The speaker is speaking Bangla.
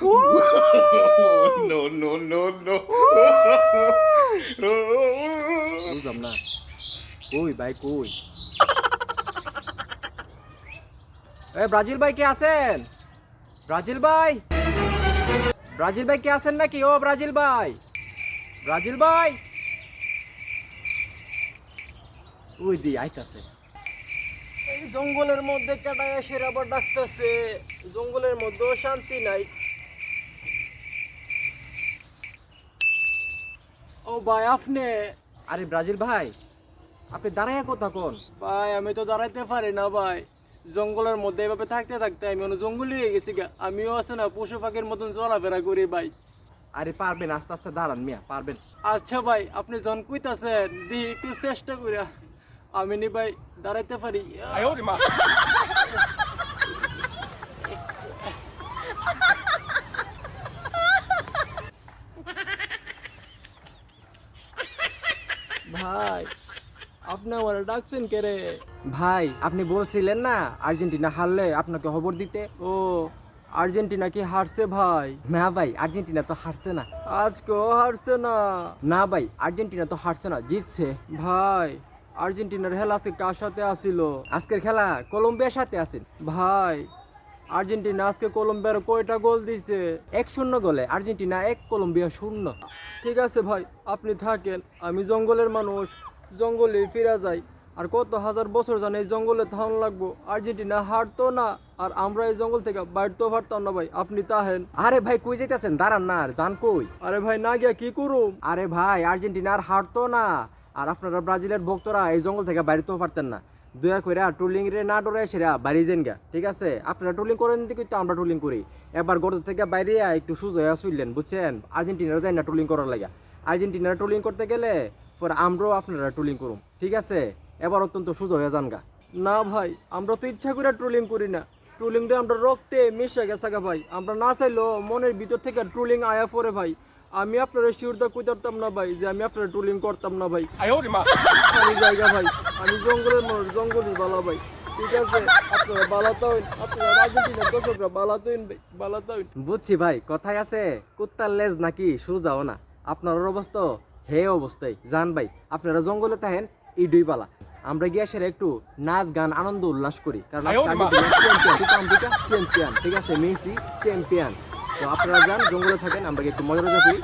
no, no, no, no. বুঝলাম না কই ভাই কই এ ব্রাজিল ভাই কে আছেন ব্রাজিল ভাই ব্রাজিল ভাই কে আছেন নাকি ও ব্রাজিল ভাই ব্রাজিল ভাই ওই দি আইতাছে এই জঙ্গলের মধ্যে কাটায় এসে আবার ডাকতেছে। জঙ্গলের মধ্যেও শান্তি নাই। ভাই আপনি আরে ব্রাজিল ভাই আপনি দাঁড়ায় কোথা কোন। ভাই আমি তো দাঁড়াইতে পারি না ভাই। জঙ্গলের মধ্যে এভাবে থাকতে থাকতে আমি অনেক জঙ্গলি হয়ে গেছি গা। আমিও আছে না পশু পাখির মতন চলাফেরা করি ভাই। আরে পারবেন আস্তে আস্তে দাঁড়ান মিয়া পারবেন। আচ্ছা ভাই আপনি জন কইতাছেন দি একটু চেষ্টা কইরা। আমি নি ভাই দাঁড়াইতে পারি। ভাই আপনি আমার ডাকছেন কে রে? ভাই আপনি বলছিলেন না আর্জেন্টিনা হারলে আপনাকে খবর দিতে? ও। আর্জেন্টিনা কি হারছে ভাই? না ভাই আর্জেন্টিনা তো হারছে না। আজকেও হারছে না। না ভাই আর্জেন্টিনা তো হারছে না জিতছে। ভাই আর্জেন্টিনার খেলা আজকে কার সাথে আসিল? আজকের খেলা কলম্বিয়ার সাথে আছেন ভাই আর্জেন্টিনা আজকে কলম্বিয়ার কয়টা গোল দিছে? এক শূন্য গোলে আর্জেন্টিনা এক কলম্বিয়া শূন্য। ঠিক আছে ভাই আপনি থাকেন আমি জঙ্গলের মানুষ জঙ্গলে ফিরা যাই। আর কত হাজার বছর জানে এই জঙ্গলে থাউন লাগবো আর্জেন্টিনা হারতো না আর আমরা এই জঙ্গল থেকে বাড়তেও পারতাম না ভাই আপনি তাহেন আরে ভাই কই যেতেছেন দাঁড়ান না আর জান কই? আরে ভাই না গিয়া কি করুম? আরে ভাই আর্জেন্টিনা আর হারতো না। আর আপনারা ব্রাজিলের ভক্তরা এই জঙ্গল থেকে বাড়িতেও পারতেন না। দয়া করে টুলিং রে না ডরে সেরা বাড়ি যেন গা, ঠিক আছে? আপনারা টুলিং করেন দিকে তো আমরা টুলিং করি। এবার গর্ত থেকে বাইরে একটু সুযোগ শুনলেন বুঝছেন? আর্জেন্টিনার যাই না টুলিং করার লাগা। আর্জেন্টিনার টুলিং করতে গেলে পরে আমরাও আপনারা টুলিং করুম, ঠিক আছে? এবার অত্যন্ত সুজ হয়ে যান গা। না ভাই, আমরা তো ইচ্ছা করে ট্রোলিং করি না। ট্রোলিংটা আমরা রক্তে মিশে গেছে গা ভাই। আমরা না চাইলেও মনের ভিতর থেকে ট্রোলিং আয়া পরে ভাই। আমি আপনার শিউরদা কইতারতাম না ভাই যে আমি আপনার ট্রোলিং করতাম না ভাই। আমি জায়গা ভাই আমি জঙ্গলের মানুষ জঙ্গলের বালা ভাই। ঠিক আছে? আপনারা বালাতাইন আপনারা রাজনীতির দর্শকরা বালাতাইন ভাই বালাতাইন বুঝছি ভাই কথাই আছে কুত্তার লেজ নাকি সোজাও না। আপনার অবস্থা হে অবস্থাই। জান ভাই আপনারা জঙ্গলে থাকেন ইডুই বালা। আমরা গিয়ে সেরা একটু নাচ গান আনন্দ উল্লাস করি। কারণ চ্যাম্পিয়ন ঠিক আছে? মেসি চ্যাম্পিয়ন তো আপনারা যান জঙ্গলে থাকেন আমরা একটু মজা করি।